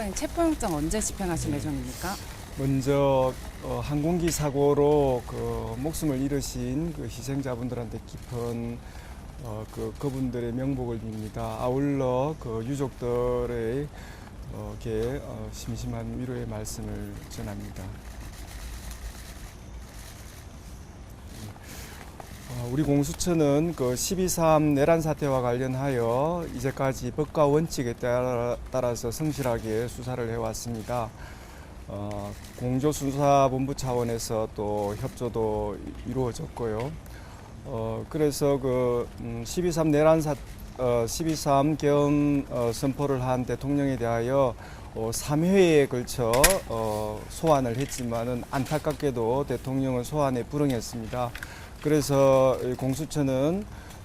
형사님 체포영장 언제 집행하실 예정입니까? 먼저 어, 항공기 사고로 그 목숨을 잃으신 그 희생자분들한테 깊은 어, 그 그분들의 명복을 빕니다. 아울러 그 유족들의 어, 게 어, 심심한 위로의 말씀을 전합니다. 우리 공수처는 그 12.3 내란 사태와 관련하여 이제까지 법과 원칙에 따라, 따라서 성실하게 수사를 해왔습니다. 어, 공조수사본부 차원에서 또 협조도 이루어졌고요. 어, 그래서 그 음, 12.3 내란 사, 어, 12.3겸 어, 선포를 한 대통령에 대하여 어, 3회에 걸쳐 어, 소환을 했지만은 안타깝게도 대통령은 소환에 불응했습니다. 그래서 이 공수처는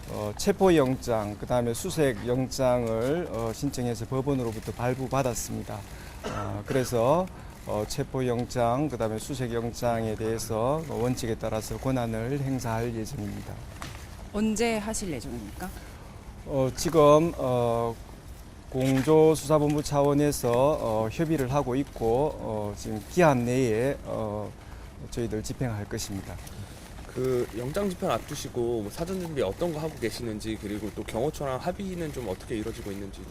어, 체포영장, 그 다음에 수색영장을 어, 신청해서 법원으로부터 발부받았습니다. 어, 그래서 어, 체포영장, 그 다음에 수색영장에 대해서 원칙에 따라서 권한을 행사할 예정입니다. 언제 하실 예정입니까? 어, 지금 어, 공조수사본부 차원에서 어, 협의를 하고 있고 어, 지금 기한 내에 어, 저희들 집행할 것입니다. 그 영장 집행 앞두시고 뭐 사전 준비 어떤 거 하고 계시는지 그리고 또 경호처랑 합의는 좀 어떻게 이루어지고 있는지도.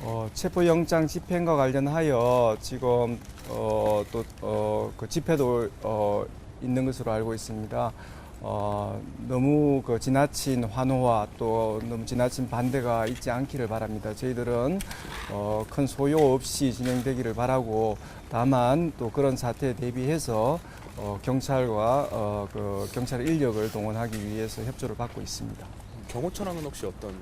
어, 체포영장 집행과 관련하여 지금 어, 또그 집회도 어, 있는 것으로 알고 있습니다. 어, 너무 그 지나친 환호와 또 너무 지나친 반대가 있지 않기를 바랍니다. 저희들은 어, 큰 소요 없이 진행되기를 바라고 다만 또 그런 사태에 대비해서 어, 경찰과 어, 그 경찰 인력을 동원하기 위해서 협조를 받고 있습니다. 경호처랑은 혹시 어떤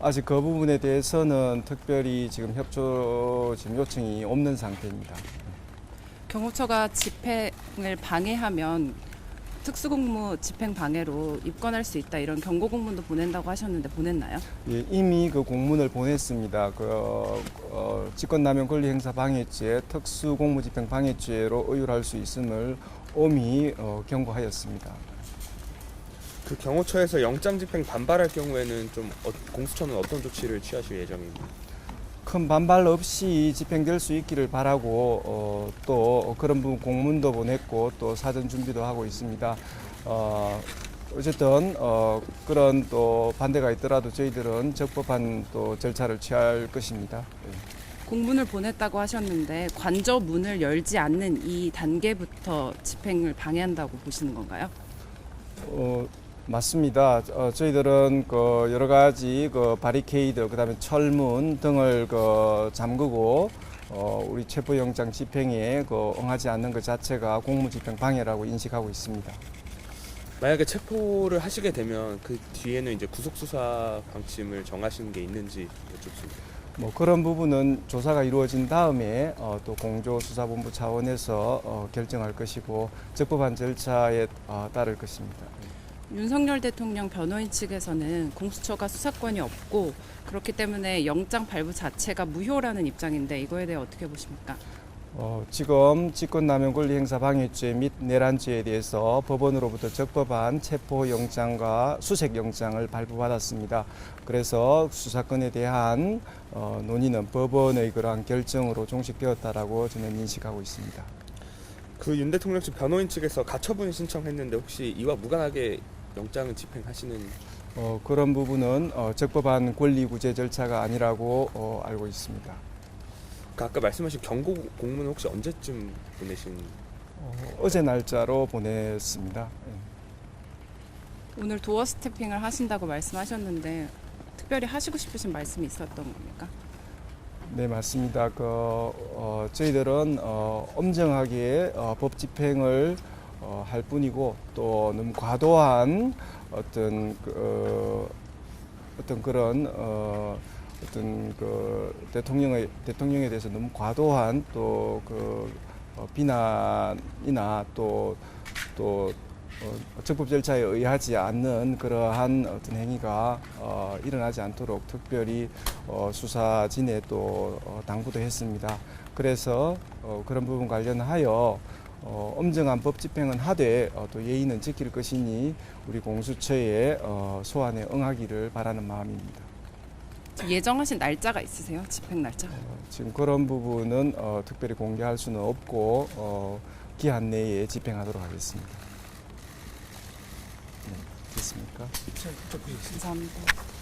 아직 그 부분에 대해서는 특별히 지금 협조 지금 요청이 없는 상태입니다. 경호처가 집행을 방해하면 특수공무 집행 방해로 입건할 수 있다 이런 경고 공문도 보낸다고 하셨는데 보냈나요? 예, 이미 그 공문을 보냈습니다. 그 어, 직권남용 권리행사 방해죄, 특수공무 집행 방해죄로 의율할 수 있음을 엄히 어, 경고하였습니다. 그 경호처에서 영장 집행 반발할 경우에는 좀 어, 공수처는 어떤 조치를 취하실 예정입니다. 큰 반발 없이 집행될 수 있기를 바라고 어, 또 그런 부분 공문도 보냈고 또 사전 준비도 하고 있습니다. 어, 어쨌든 어, 그런 또 반대가 있더라도 저희들은 적법한 또 절차를 취할 것입니다. 공문을 보냈다고 하셨는데 관저 문을 열지 않는 이 단계부터 집행을 방해한다고 보시는 건가요? 어, 맞습니다. 어, 저희들은 그 여러 가지 그 바리케이드, 그다음에 철문 등을 그 잠그고 어, 우리 체포영장 집행에 그 응하지 않는 것 자체가 공무집행 방해라고 인식하고 있습니다. 만약에 체포를 하시게 되면 그 뒤에는 이제 구속 수사 방침을 정하시는 게 있는지 여쭙습니다. 뭐 그런 부분은 조사가 이루어진 다음에 어, 또 공조수사본부 차원에서 어, 결정할 것이고 적법한 절차에 어, 따를 것입니다. 윤석열 대통령 변호인 측에서는 공수처가 수사권이 없고 그렇기 때문에 영장 발부 자체가 무효라는 입장인데 이거에 대해 어떻게 보십니까? 어, 지금 직권남용 권리 행사 방해죄 및 내란죄에 대해서 법원으로부터 적법한 체포 영장과 수색 영장을 발부받았습니다. 그래서 수사권에 대한 어, 논의는 법원의 그러한 결정으로 종식되었다라고 저는 인식하고 있습니다. 그 윤 대통령 측 변호인 측에서 가처분 신청했는데 혹시 이와 무관하게 영장을 집행하시는 어, 그런 부분은 어, 적법한 권리 구제 절차가 아니라고 어, 알고 있습니다. 그 아까 말씀하신 경고 공문 은 혹시 언제쯤 보내신 어, 어제 날짜로 보냈습니다. 예. 오늘 도어 스태핑을 하신다고 말씀하셨는데 특별히 하시고 싶으신 말씀이 있었던 겁니까? 네 맞습니다. 그 어, 저희들은 어, 엄정하게 어, 법 집행을 어, 할 뿐이고 또 너무 과도한 어떤 그, 어, 어떤 그런 어, 어떤 그 대통령의 대통령에 대해서 너무 과도한 또그 어, 비난이나 또또 어, 적법 절차에 의하지 않는 그러한 어떤 행위가 어, 일어나지 않도록 특별히 어, 수사진에 또 어, 당부도 했습니다. 그래서 어, 그런 부분 관련하여 어, 엄정한 법 집행은 하되 어, 또 예의는 지킬 것이니 우리 공수처의 어, 소환에 응하기를 바라는 마음입니다. 예정하신 날짜가 있으세요? 집행 날짜? 지금 그런 부분은 어, 특별히 공개할 수는 없고 어, 기한 내에 집행하도록 하겠습니다. 네, 됐습니까? 감사합니다.